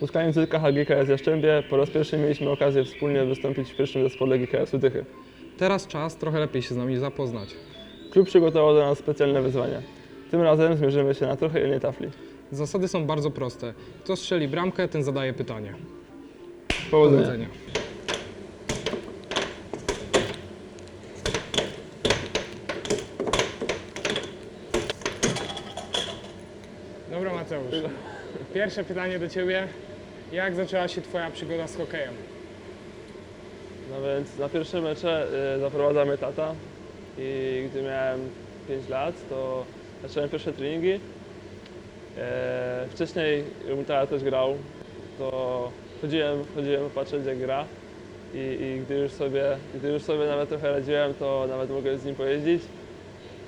spotkaniu ZKH GKS Jaszczębie po raz pierwszy mieliśmy okazję wspólnie wystąpić w pierwszym zespole GKS-u Tychy. Teraz czas trochę lepiej się z nami zapoznać. Klub przygotował do nas specjalne wyzwania. Tym razem zmierzymy się na trochę innej tafli. Zasady są bardzo proste. Kto strzeli bramkę, ten zadaje pytanie. Powodzenia. Powodzenia. Dobra Mateusz, pierwsze pytanie do Ciebie. Jak zaczęła się Twoja przygoda z hokejem? No więc na pierwsze mecze y, zaprowadza mnie tata i gdy miałem 5 lat, to zacząłem pierwsze treningi. E, wcześniej mój tata też grał, to chodziłem, chodziłem patrzeć jak gra i, i gdy, już sobie, gdy już sobie nawet trochę radziłem, to nawet mogłem z nim pojeździć.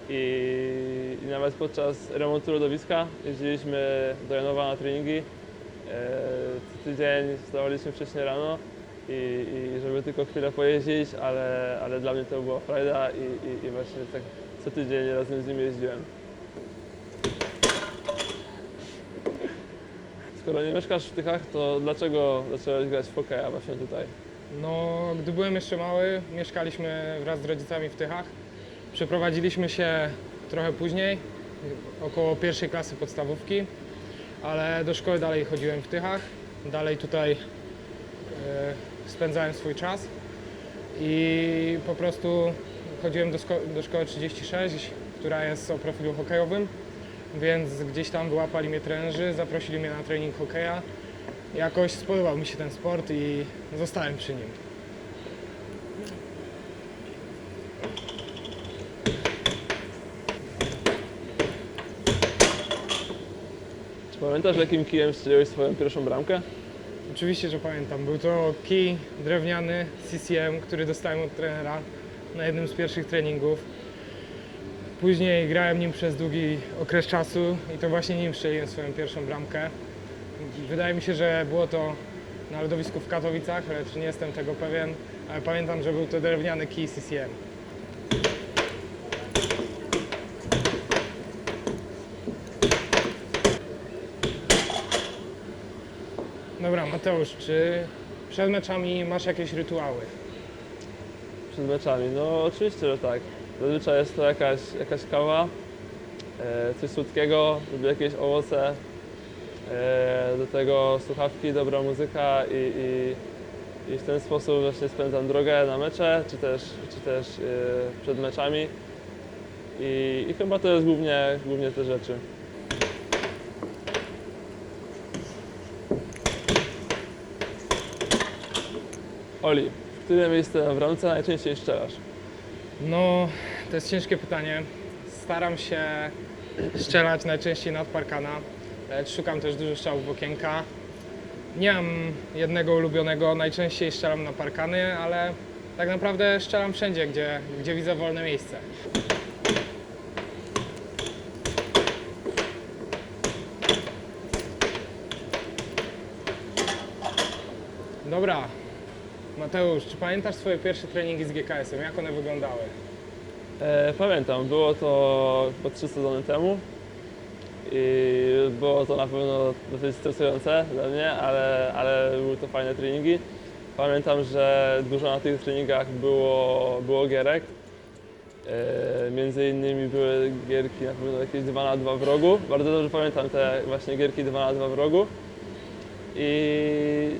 I, nawet podczas remontu lodowiska jeździliśmy do Janowa na treningi. E, co tydzień wstawaliśmy wcześniej rano i, i żeby tylko chwilę pojeździć, ale, ale dla mnie to była frajda i, i, i właśnie tak co tydzień razem z nim jeździłem. Skoro nie mieszkasz w Tychach, to dlaczego zacząłeś grać w hokeja właśnie tutaj? No, gdy byłem jeszcze mały, mieszkaliśmy wraz z rodzicami w Tychach. Przeprowadziliśmy się trochę później, około pierwszej klasy podstawówki, ale do szkoły dalej chodziłem w Tychach. Dalej tutaj e, spędzałem swój czas i po prostu chodziłem do, do szkoły 36, która jest o profilu hokejowym, więc gdzieś tam wyłapali mnie trenerzy, zaprosili mnie na trening hokeja. Jakoś spodobał mi się ten sport i zostałem przy nim. Pamiętasz jakim kijem strzeliłeś swoją pierwszą bramkę? Oczywiście, że pamiętam. Był to kij drewniany CCM, który dostałem od trenera na jednym z pierwszych treningów. Później grałem nim przez długi okres czasu i to właśnie nim strzeliłem swoją pierwszą bramkę. Wydaje mi się, że było to na lodowisku w Katowicach, lecz nie jestem tego pewien, ale pamiętam, że był to drewniany kij CCM. Dobra, Mateusz, czy przed meczami masz jakieś rytuały? Przed meczami? No oczywiście, że tak. Zazwyczaj jest to jakaś, jakaś kawa, e, coś słodkiego, lubię jakieś owoce, e, do tego słuchawki, dobra muzyka i, i, i w ten sposób właśnie spędzam drogę na mecze, czy też, czy też e, przed meczami. I, I chyba to jest głównie, głównie te rzeczy. Oli, w które miejsce w ramce najczęściej strzelasz? No, to jest ciężkie pytanie. Staram się strzelać najczęściej nad parkana, lecz szukam też dużo strzałów w okienka. Nie mam jednego ulubionego, najczęściej strzelam na parkany, ale tak naprawdę strzelam wszędzie, gdzie, gdzie widzę wolne miejsce. Dobra, Mateusz, czy pamiętasz swoje pierwsze treningi z GKS-em? Jak one wyglądały? E, pamiętam, było to chyba trzy sezony temu i było to na pewno dosyć stresujące dla mnie, ale, ale były to fajne treningi. Pamiętam, że dużo na tych treningach było, było gierek. E, między innymi były gierki na pewno jakieś 2 na 2 w rogu. Bardzo dobrze pamiętam te właśnie gierki 2 na 2 w rogu. I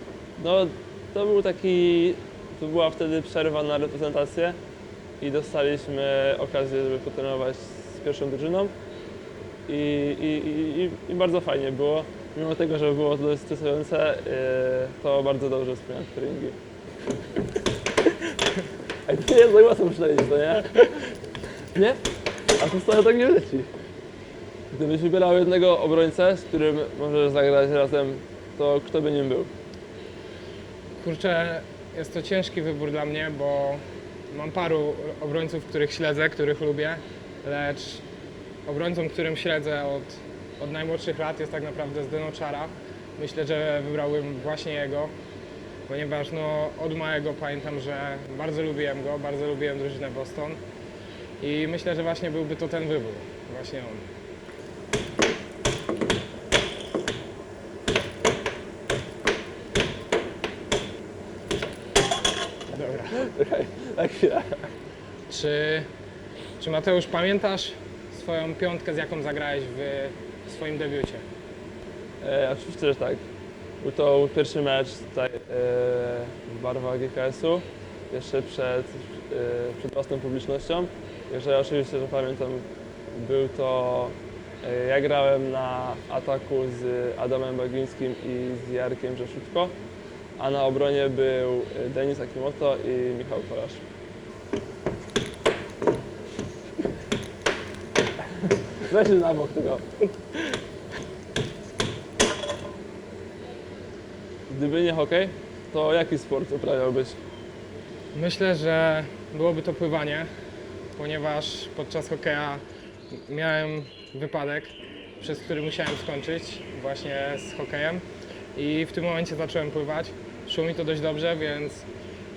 no, to był taki, to była wtedy przerwa na reprezentację i dostaliśmy okazję, żeby potrenować z pierwszą drużyną i, i, i, i, bardzo fajnie było. Mimo tego, że było to dość stresujące, yy, to bardzo dobrze wspomniałem treningi. A to nie tak łatwo przynajmniej, to nie? Nie? A to stale tak nie leci. Gdybyś wybierał jednego obrońcę, z którym możesz zagrać razem, to kto by nim był? Kurczę, jest to ciężki wybór dla mnie, bo mam paru obrońców, których śledzę, których lubię, lecz obrońcą, którym śledzę od, od najmłodszych lat jest tak naprawdę Zdeno Czara. Myślę, że wybrałbym właśnie jego, ponieważ no, od małego pamiętam, że bardzo lubiłem go, bardzo lubiłem drużynę Boston i myślę, że właśnie byłby to ten wybór, właśnie on. Czy, czy Mateusz pamiętasz swoją piątkę, z jaką zagrałeś w swoim debiucie? E, oczywiście, że tak. Był to pierwszy mecz tutaj e, w barwach GKS-u, jeszcze przed, e, przed własną publicznością. Także oczywiście, że pamiętam, był to, e, ja grałem na ataku z Adamem Bagińskim i z Jarkiem Rzeszutko, a na obronie był Denis Akimoto i Michał Kolasz. Weź na bok tego. Gdyby nie hokej, to jaki sport uprawiałbyś? Myślę, że byłoby to pływanie, ponieważ podczas hokeja miałem wypadek, przez który musiałem skończyć właśnie z hokejem i w tym momencie zacząłem pływać. Szło mi to dość dobrze, więc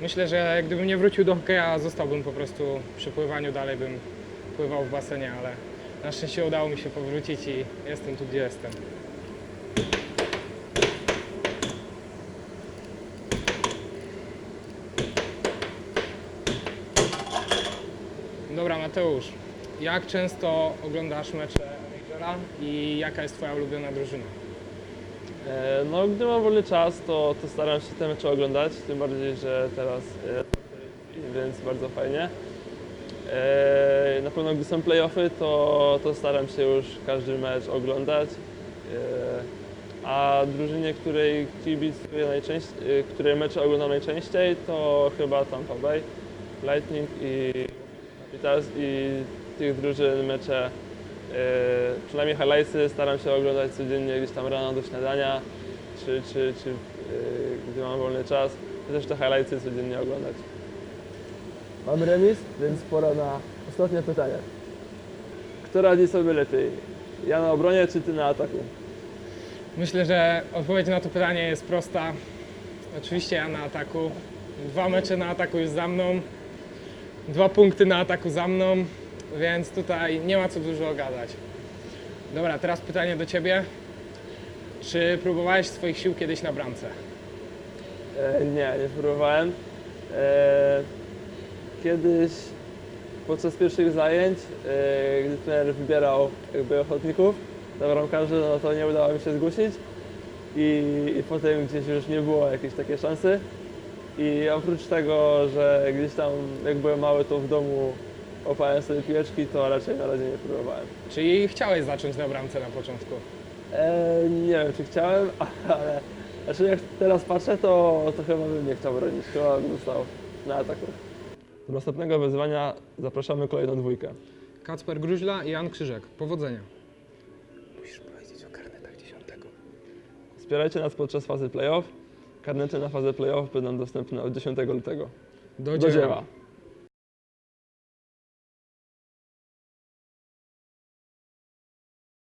myślę, że gdybym nie wrócił do hokeja, zostałbym po prostu przy pływaniu, dalej bym pływał w basenie, ale na szczęście udało mi się powrócić i jestem tu, gdzie jestem. Dobra, Mateusz, jak często oglądasz mecze Majora i jaka jest Twoja ulubiona drużyna? E, No, gdy mam wolny czas, to, to staram się te mecze oglądać, tym bardziej, że teraz e, więc bardzo fajnie. E, Na pewno gdy są playoffy, to, to staram się już każdy mecz oglądać. E, A drużynie, której kibicuję najczęściej, której mecze oglądam najczęściej, to chyba Tampa Bay, Lightning i Capitals i tych drużyn mecze E, przynajmniej highlightsy staram się oglądać codziennie gdzieś tam rano do śniadania, czy, czy, czy e, gdy mam wolny czas, też te highlightsy codziennie oglądać. Mamy remis, więc pora na ostatnie pytanie. Kto radzi sobie lepiej? Ja na obronie, czy ty na ataku? Myślę, że odpowiedź na to pytanie jest prosta. Oczywiście ja na ataku. Dwa mecze na ataku już za mną, dwa punkty na ataku za mną, więc tutaj nie ma co dużo gadać. Dobra, teraz pytanie do Ciebie. Czy próbowałeś swoich sił kiedyś na bramce? E, nie, nie próbowałem. E, kiedyś podczas pierwszych zajęć, e, gdy trener wybierał jakby ochotników na bramkarzy, no to nie udało mi się zgłosić i, i potem gdzieś już nie było jakiejś takiej szansy. I oprócz tego, że gdzieś tam jak byłem mały, to w domu łapałem sobie piłeczki, to raczej na razie nie próbowałem. Czyli chciałeś zacząć na bramce na początku? E, nie wiem, czy chciałem, ale znaczy jak teraz patrzę, to, to chyba bym nie chciał bronić. Chyba bym został na ataku. Do następnego wyzwania zapraszamy kolejną dwójkę. Kacper Gruźla i Jan Krzyżek. Powodzenia. Musisz powiedzieć o karnetach dziesiątego. Wspierajcie nas podczas fazy playoff. Karnety na fazę playoff będą dostępne od 10 lutego. Do, Do dzieła. dzieła.